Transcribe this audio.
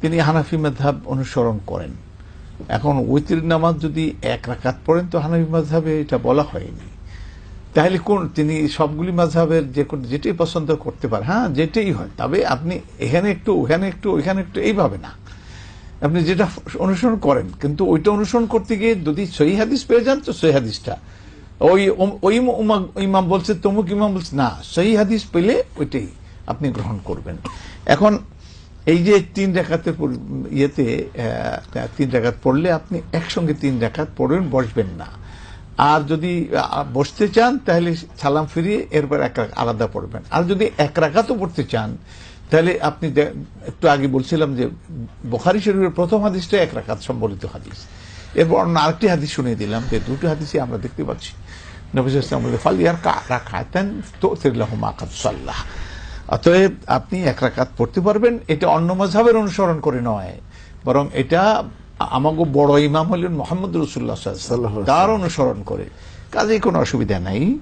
তিনি হানাফি মেধাব অনুসরণ করেন। এখন উইতির নামাজ যদি এক রাকাত পড়েন তো হানাফি মাঝহাবে এটা বলা হয়নি। তাহলে কোন, তিনি সবগুলি মাঝহাবের যে কোন, যেটাই পছন্দ করতে পারে হ্যাঁ যেটাই হয়, তবে আপনি এখানে একটু, ওখানে একটু ওইখানে একটু এইভাবে না। আপনি যেটা অনুসরণ করেন, কিন্তু ওইটা অনুসরণ করতে গিয়ে যদি সহি হাদিস পেয়ে যান তো সহি হাদিসটা। ওই ওই ইমাম বলছে, তমুক ইমাম বলছে, না, সহি হাদিস পেলে ওইটাই আপনি গ্রহণ করবেন। এখন এই যে তিন রেখাতের ইয়েতে তিন রেখাত পড়লে আপনি একসঙ্গে তিন রেখাত পড়বেন বসবেন না। আর যদি বসতে চান, তাহলে সালাম ফিরিয়ে এরপর এক আলাদা পড়বেন। আর যদি এক রাকাতও পড়তে চান, তাহলে আপনি একটু আগে বলছিলাম যে, বোখারি শরীফের প্রথম হাদিসটা এক রাকাত সম্বলিত হাদিস। এরপর অন্য আরেকটি হাদিস শুনিয়ে দিলাম যে, দুটো হাদিসই আমরা দেখতে পাচ্ছি। নবী ইসলাম ফাল ইয়ার রাখাতেন তো সাল্লাহ। অতএব আপনি এক রাকাত পড়তে পারবেন এটা অন্য মজাবের অনুসরণ করে নয়। বরং এটা আমাকে বড় ইমাম হলেন মোহাম্মদ রসুল্লাহ তার অনুসরণ করে। কাজে কোনো অসুবিধা নাই।